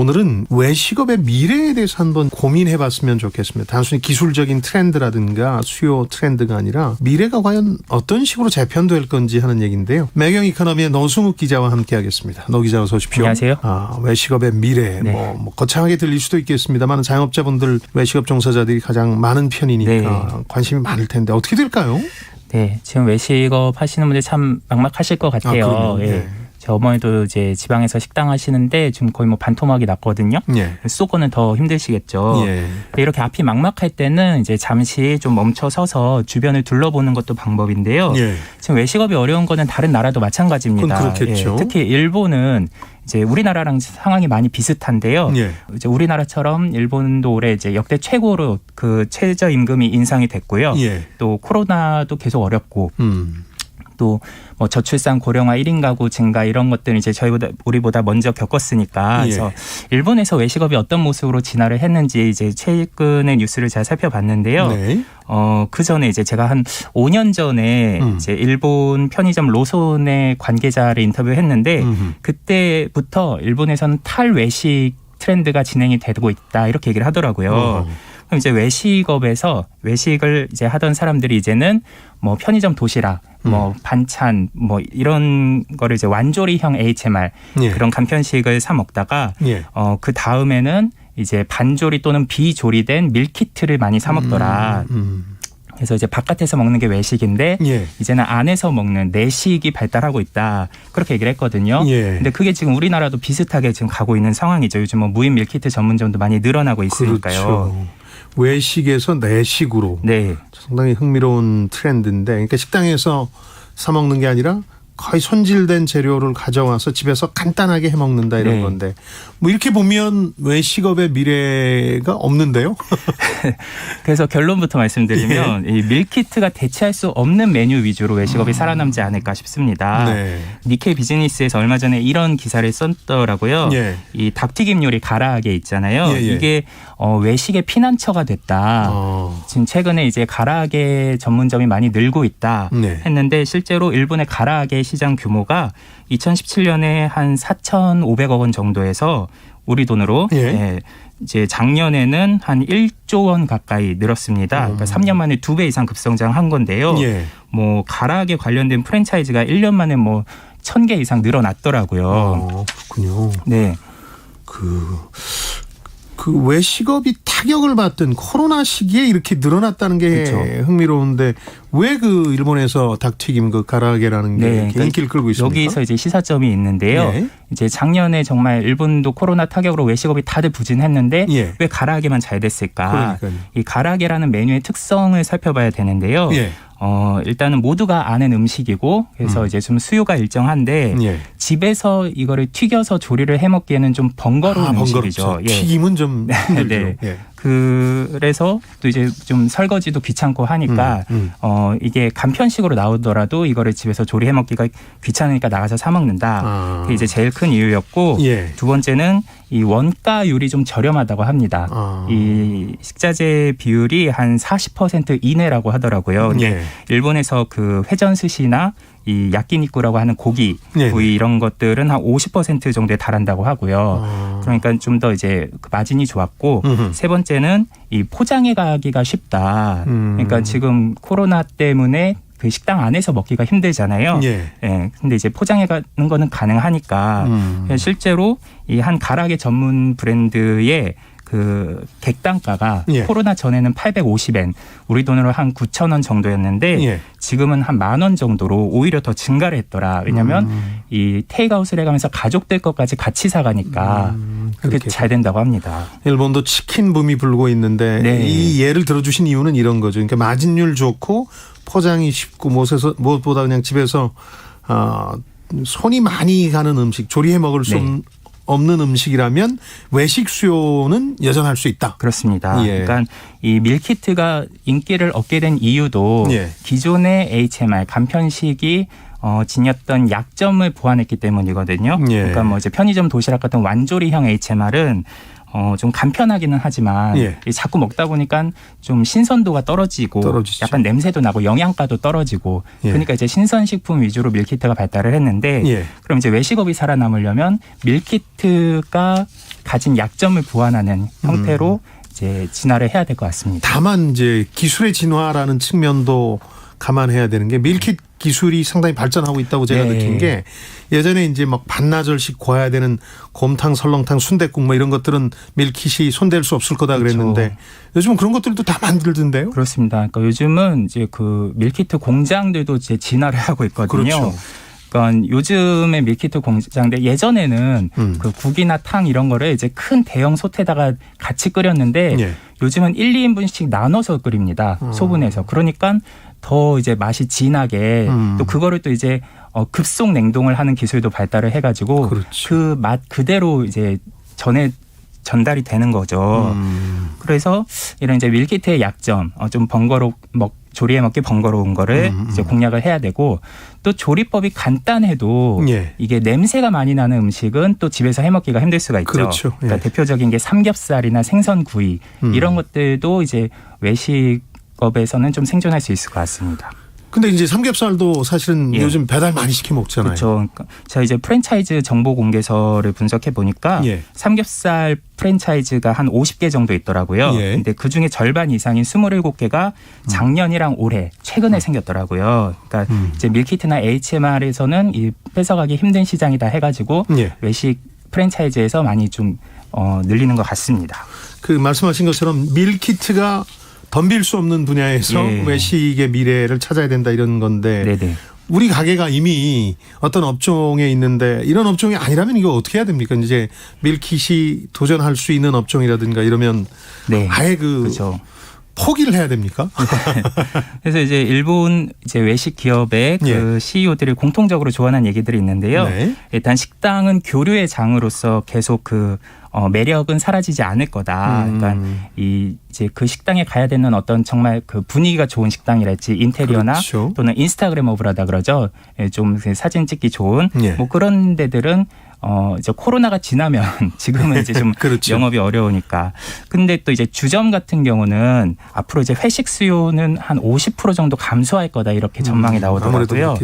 오늘은 외식업의 미래에 대해서 한번 고민해 봤으면 좋겠습니다. 단순히 기술적인 트렌드라든가 수요 트렌드가 아니라 미래가 과연 어떤 식으로 재편될 건지 하는 얘기인데요. 매경 이코노미의 노승욱 기자와 함께 하겠습니다. 노 기자 어서 오십시오. 안녕하세요. 아, 외식업의 미래 네. 뭐, 뭐 거창하게 들릴 수도 있겠습니다만 자영업자분들 외식업 종사자들이 가장 많은 편이니까 네. 관심이 많을 텐데 어떻게 될까요? 네, 지금 외식업 하시는 분들 참 막막하실 것 같아요. 그럼요. 예. 네. 제 어머니도 이제 지방에서 식당 하시는데 지금 거의 뭐 반토막이 났거든요. 예. 수도권은 더 힘드시겠죠. 예. 이렇게 앞이 막막할 때는 이제 잠시 좀 멈춰 서서 주변을 둘러보는 것도 방법인데요. 예. 지금 외식업이 어려운 거는 다른 나라도 마찬가지입니다. 그렇겠죠. 예, 특히 일본은 이제 우리나라랑 상황이 많이 비슷한데요. 예. 이제 우리나라처럼 일본도 올해 이제 역대 최고로 그 최저 임금이 인상이 됐고요. 예. 또 코로나도 계속 어렵고 음. 또 뭐 저출산 고령화 1인 가구 증가 이런 것들은 이제 저희보다 우리보다 먼저 겪었으니까 예. 그래서 일본에서 외식업이 어떤 모습으로 진화를 했는지 이제 최근의 뉴스를 잘 살펴봤는데요. 네. 어, 그 전에 이제 제가 한 5년 전에 음. 이제 일본 편의점 로손의 관계자를 인터뷰했는데 음흠. 그때부터 일본에서는 탈외식 트렌드가 진행이 되고 있다 이렇게 얘기를 하더라고요. 어. 그럼 이제 외식업에서 외식을 이제 하던 사람들이 이제는 뭐 편의점 도시락, 뭐 반찬, 뭐 이런 거를 이제 완조리형 HMR 예. 그런 간편식을 사 먹다가 예. 어그 다음에는 이제 반조리 또는 비조리된 밀키트를 많이 사 먹더라. 음. 그래서 이제 바깥에서 먹는 게 외식인데 예. 이제는 안에서 먹는 내식이 발달하고 있다. 그렇게 얘기를 했거든요. 예. 근데 그게 지금 우리나라도 비슷하게 지금 가고 있는 상황이죠. 요즘 뭐 무인 밀키트 전문점도 많이 늘어나고 있으니까요. 그렇죠. 외식에서 내식으로 네. 상당히 흥미로운 트렌드인데, 그러니까 식당에서 사 먹는 게 아니라 거의 손질된 재료를 가져와서 집에서 간단하게 해 먹는다 이런 네. 건데, 뭐 이렇게 보면 외식업의 미래가 없는데요. 그래서 결론부터 말씀드리면 예. 이 밀키트가 대체할 수 없는 메뉴 위주로 외식업이 살아남지 않을까 싶습니다. 음. 네. 니케 비즈니스에서 얼마 전에 이런 기사를 썼더라고요. 예. 이 닭튀김 요리 가라하게 있잖아요. 예, 예. 이게 어, 외식의 피난처가 됐다. 어. 지금 최근에 이제 가라아게 전문점이 많이 늘고 있다 네. 했는데 실제로 일본의 가라아게 시장 규모가 2017년에 한 4,500억 원 정도에서 우리 돈으로 예. 예, 이제 작년에는 한 1조 원 가까이 늘었습니다. 그러니까 3년 만에 두 배 이상 급성장한 건데요. 음. 예. 뭐 가라아게 관련된 프랜차이즈가 1년 만에 뭐 1000개 이상 늘어났더라고요. 어, 그렇군요. 네. 그, 그 외식업이 타격을 받던 코로나 시기에 이렇게 늘어났다는 게 그렇죠. 흥미로운데 왜 그 일본에서 닭튀김 그 가라게라는 게 네, 그러니까 인기를 끌고 있습니까? 여기서 이제 시사점이 있는데요. 예. 이제 작년에 정말 일본도 코로나 타격으로 외식업이 다들 부진했는데 예. 왜 가라아게만 잘 됐을까? 그러니까요. 이 가라아게라는 메뉴의 특성을 살펴봐야 되는데요. 예. 어, 일단은 모두가 아는 음식이고 그래서 이제 좀 수요가 일정한데 예. 집에서 이거를 튀겨서 조리를 해 먹기에는 좀 번거로운 아, 음식이죠. 번거롭죠. 튀김은 좀 힘들죠. 네. 예. 그래서 또 이제 좀 설거지도 귀찮고 하니까 음, 음. 어 이게 간편식으로 나오더라도 이거를 집에서 조리해 먹기가 귀찮으니까 나가서 사 먹는다. 아. 그게 이제 제일 큰 이유였고 예. 두 번째는 이 원가율이 좀 저렴하다고 합니다. 아. 이 식자재 비율이 한 40% 이내라고 하더라고요. 근데 예. 일본에서 그 회전 스시나 이 야끼니쿠라고 하는 고기 네. 부위 이런 것들은 한 50% 정도에 달한다고 하고요. 아. 그러니까 좀 더 이제 그 마진이 좋았고 음흠. 세 번째는 이 포장해 가기가 쉽다. 음. 그러니까 지금 코로나 때문에 그 식당 안에서 먹기가 힘들잖아요. 예. 예. 근데 이제 포장해 가는 거는 가능하니까 음. 실제로 이 한 가락의 전문 브랜드의 그 객단가가 예. 코로나 전에는 850엔, 우리 돈으로 한 9천 원 정도였는데 예. 지금은 한 만 원 정도로 오히려 더 증가를 했더라. 왜냐하면 음. 이 테이크아웃을 해가면서 가족들 것까지 같이 사가니까 음, 그렇게 잘 된다고 합니다. 일본도 치킨 붐이 불고 있는데 네. 이 예를 들어주신 이유는 이런 거죠. 그러니까 마진율 좋고 포장이 쉽고 무엇에서 무엇보다 그냥 집에서 어, 손이 많이 가는 음식 조리해 먹을 수 네. 없는 음식이라면 외식 수요는 여전할 수 있다. 그렇습니다. 예. 그러니까 이 밀키트가 인기를 얻게 된 이유도 예. 기존의 HMR 간편식이 어, 지녔던 약점을 보완했기 때문이거든요. 예. 그러니까 뭐 이제 편의점 도시락 같은 완조리형 HMR은 어, 좀 간편하기는 하지만 예. 이 자꾸 먹다 보니까 좀 신선도가 떨어지고 떨어지죠. 약간 냄새도 나고 영양가도 떨어지고 예. 그러니까 이제 신선식품 위주로 밀키트가 발달을 했는데 예. 그럼 이제 외식업이 살아남으려면 밀키트가 가진 약점을 보완하는 형태로 음. 이제 진화를 해야 될 것 같습니다. 다만 이제 기술의 진화라는 측면도 감안해야 되는 게 밀킷 기술이 상당히 발전하고 있다고 제가 네. 느낀 게 예전에 이제 막 반나절씩 구워야 되는 곰탕, 설렁탕, 순대국 뭐 이런 것들은 밀kit이 손댈 수 없을 거다 그랬는데 그렇죠. 요즘은 그런 것들도 다 만들던데요. 그렇습니다. 그러니까 요즘은 이제 그 밀키트 공장들도 이제 진화를 하고 있거든요. 그렇죠. 그러니까 요즘의 밀키트 공장들 예전에는 음. 그 국이나 탕 이런 거를 이제 큰 대형 솥에다가 같이 끓였는데 예. 요즘은 1, 2인분씩 나눠서 끓입니다. 음. 소분해서. 그러니까 더 이제 맛이 진하게 음. 또 그거를 또 이제 어 급속 냉동을 하는 기술도 발달을 해가지고 그렇죠. 그맛 그대로 이제 전에 전달이 되는 거죠. 음. 그래서 이런 이제 밀키트의 약점, 어, 좀 번거롭 먹 조리해 먹기 번거로운 거를 음, 음. 이제 공략을 해야 되고 또 조리법이 간단해도 예. 이게 냄새가 많이 나는 음식은 또 집에서 해 먹기가 힘들 수가 있죠. 그렇죠. 그러니까 예. 대표적인 게 삼겹살이나 생선구이 음. 이런 것들도 이제 외식 업에서는 좀 생존할 수 있을 것 같습니다. 근데 이제 삼겹살도 사실은 예. 요즘 배달 많이 시켜 먹잖아요. 그렇죠. 제가 이제 프랜차이즈 정보 공개서를 분석해 보니까 예. 삼겹살 프랜차이즈가 한 50개 정도 있더라고요. 예. 근데 그 중에 절반 이상인 27개가 작년이랑 올해 최근에 생겼더라고요. 그러니까 음. 이제 밀키트나 HMR에서는 이 뺏어가기 힘든 시장이다 해가지고 예. 외식 프랜차이즈에서 많이 좀 어, 늘리는 것 같습니다. 그 말씀하신 것처럼 밀키트가 덤빌 수 없는 분야에서 예. 외식의 미래를 찾아야 된다 이런 건데 네네. 우리 가게가 이미 어떤 업종에 있는데 이런 업종이 아니라면 이거 어떻게 해야 됩니까? 이제 밀kit이 도전할 수 있는 업종이라든가 이러면 네. 아예 그 그렇죠. 포기를 해야 됩니까? 그래서 이제 일본 이제 외식 기업의 그 예. CEO들이 공통적으로 조언한 얘기들이 있는데요. 네. 일단 식당은 교류의 장으로서 계속 그 어, 매력은 사라지지 않을 거다. 음. 그러니까 이 이제 그 식당에 가야 되는 어떤 정말 그 분위기가 좋은 식당이랄지 인테리어나 그렇죠. 또는 인스타그래머블하다 그러죠. 예, 좀그 사진 찍기 좋은 예. 뭐 그런 데들은 어 이제 코로나가 지나면 지금은 이제 좀 그렇죠. 영업이 어려우니까. 근데 또 이제 주점 같은 경우는 앞으로 이제 회식 수요는 한 50% 정도 감소할 거다 이렇게 전망이 음, 나오더라고요.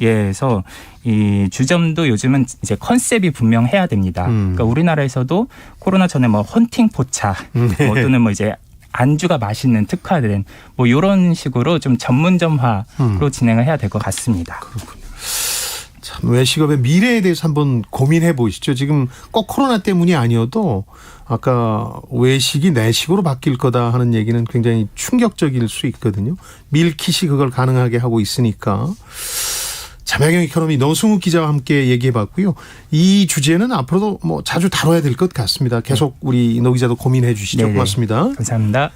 예, 그래서 이 주점도 요즘은 이제 컨셉이 분명해야 됩니다. 음. 그러니까 우리나라에서도 코로나 전에 뭐 헌팅 포차, 음. 뭐 또는 뭐 이제 안주가 맛있는 특화된 뭐 이런 식으로 좀 전문점화로 음. 진행을 해야 될 것 같습니다. 참 외식업의 미래에 대해서 한번 고민해 보시죠. 지금 꼭 코로나 때문이 아니어도 아까 외식이 내식으로 바뀔 거다 하는 얘기는 굉장히 충격적일 수 있거든요. 밀kit이 그걸 가능하게 하고 있으니까. 자매경 이코노미 노승우 기자와 함께 얘기해 봤고요. 이 주제는 앞으로도 뭐 자주 다뤄야 될 것 같습니다. 계속 우리 노 기자도 고민해 주시죠. 네네. 고맙습니다. 감사합니다.